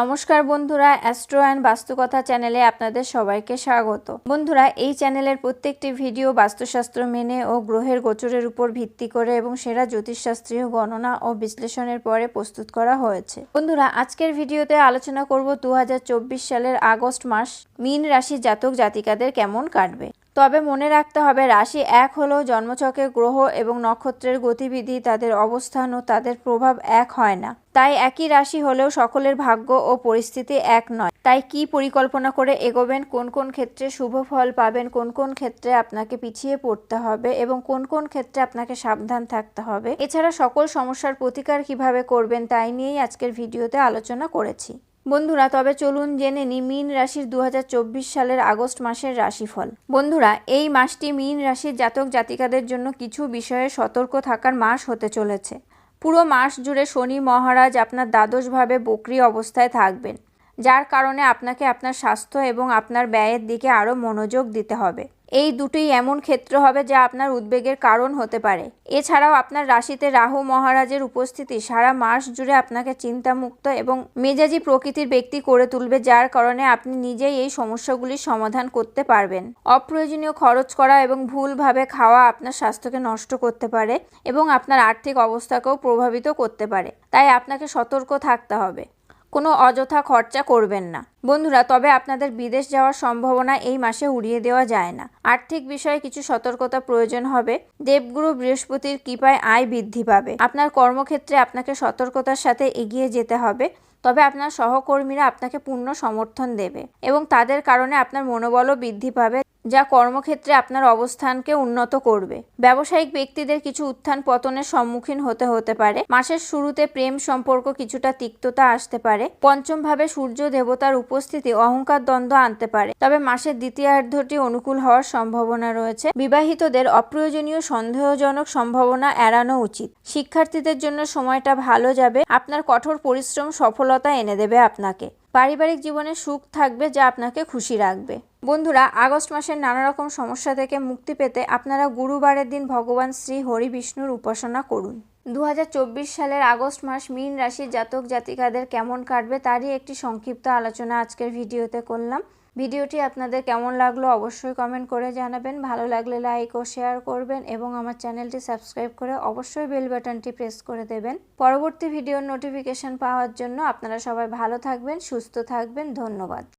নমস্কার বন্ধুরা, astro and বাস্তুকথা চ্যানেলে আপনাদের সবাইকে স্বাগত। বন্ধুরা, এই চ্যানেলের প্রত্যেকটি ভিডিও বাস্তুশাস্ত্র মেনে ও গ্রহের গোচরের উপর ভিত্তি করে এবং সেরা জ্যোতিষশাস্ত্রীয় গণনা ও বিশ্লেষণের পরে প্রস্তুত করা হয়েছে। বন্ধুরা, আজকের ভিডিওতে আলোচনা করব দু হাজার চব্বিশ সালের আগস্ট মাস, মীন রাশি জাতক জাতিকাদের কেমন কাটবে? তবে মনে রাখতে হবে, রাশি এক হলেও জন্মছকে গ্রহ এবং নক্ষত্রের গতিবিধি, তাদের অবস্থান ও তাদের প্রভাব এক হয় না। তাই একই রাশি হলেও সকলের ভাগ্য ও পরিস্থিতি এক নয়। তাই কি পরিকল্পনা করে এগোবেন? কোন কোন ক্ষেত্রে শুভ ফল পাবেন? কোন কোন ক্ষেত্রে আপনাকে পিছিয়ে পড়তে হবে? এবং কোন কোন ক্ষেত্রে আপনাকে সাবধান থাকতে হবে? এছাড়া সকল সমস্যার প্রতিকার কীভাবে করবেন, তাই নিয়েই আজকের ভিডিওতে আলোচনা করেছি। বন্ধুরা, তবে চলুন জেনে নি মীন রাশির দু হাজার চব্বিশ সালের আগস্ট মাসের রাশিফল। বন্ধুরা, এই মাসটি মীন রাশির জাতক জাতিকাদের জন্য কিছু বিষয়ে সতর্ক থাকার মাস হতে চলেছে। পুরো মাস জুড়ে শনি মহারাজ আপনার দ্বাদশভাবে বক্রি অবস্থায় থাকবেন, যার কারণে আপনাকে আপনার স্বাস্থ্য এবং আপনার ব্যয়ের দিকে আরও মনোযোগ দিতে হবে। এই দুটোই এমন ক্ষেত্র হবে যা আপনার উদ্বেগের কারণ হতে পারে। এছাড়াও আপনার রাশিতে রাহু মহারাজের উপস্থিতি সারা মাস জুড়ে আপনাকে চিন্তামুক্ত এবং মেজাজি প্রকৃতির ব্যক্তি করে তুলবে, যার কারণে আপনি নিজেই এই সমস্যাগুলির সমাধান করতে পারবেন। অপ্রয়োজনীয় খরচ করা এবং ভুলভাবে খাওয়া আপনার স্বাস্থ্যকে নষ্ট করতে পারে এবং আপনার আর্থিক অবস্থাকেও প্রভাবিত করতে পারে। তাই আপনাকে সতর্ক থাকতে হবে। কোনো অযথা খরচা করবেন না। বন্ধুরা, তবে আপনাদের বিদেশ যাওয়ার সম্ভাবনা এই মাসে উড়িয়ে দেওয়া যায় না। আর্থিক বিষয়ে কিছু সতর্কতা প্রয়োজন হবে। দেবগুরু বৃহস্পতির কৃপায় আয় বৃদ্ধি পাবে। আপনার কর্মক্ষেত্রে আপনাকে সতর্কতার সাথে এগিয়ে যেতে হবে। তবে আপনার সহকর্মীরা আপনাকে পূর্ণ সমর্থন দেবে এবং তাদের কারণে আপনার মনোবলও বৃদ্ধি পাবে। যা কর্মক্ষেত্রে আপনার অবস্থানকে উন্নত করবে। ব্যবসায়িক ব্যক্তিদের কিছু উত্থান পতনের সম্মুখীন হতে হতে পারে। মাসের শুরুতে প্রেম সম্পর্ক কিছুটা তিক্ততা আসতে পারে। পঞ্চম ভাবে সূর্য দেবতার উপস্থিতি অহংকার দ্বন্দ্ব আনতে পারে। তবে মাসের দ্বিতীয়ার্ধটি অনুকূল হওয়ার সম্ভাবনা রয়েছে। বিবাহিতদের অপ্রয়োজনীয় সন্দেহজনক সম্ভাবনা এড়ানো উচিত। শিক্ষার্থীদের জন্য সময়টা ভালো যাবে। আপনার কঠোর পরিশ্রম সফলতা এনে দেবে আপনাকে। পারিবারিক জীবনে সুখ থাকবে যা আপনাকে খুশি রাখবে। বন্ধুরা, আগস্ট মাসের নানা রকম সমস্যা থেকে মুক্তি পেতে আপনারা গুরুবারের দিন ভগবান শ্রী হরি বিষ্ণুর উপাসনা করুন। দু হাজার চব্বিশ সালের আগস্ট মাস মীন রাশির জাতক জাতিকাদের কেমন কাটবে তারই একটি সংক্ষিপ্ত আলোচনা আজকের ভিডিওতে করলাম। ভিডিওটি আপনাদের কেমন লাগল অবশ্যই কমেন্ট করে জানাবেন। ভালো লাগলে লাইক ও শেয়ার করবেন এবং আমার চ্যানেলটি সাবস্ক্রাইব করে অবশ্যই বেল বাটনটি প্রেস করে দেবেন। পরবর্তী ভিডিওর নোটিফিকেশন পাওয়ার জন্য আপনারা সবাই ভালো থাকবেন, সুস্থ থাকবেন। ধন্যবাদ।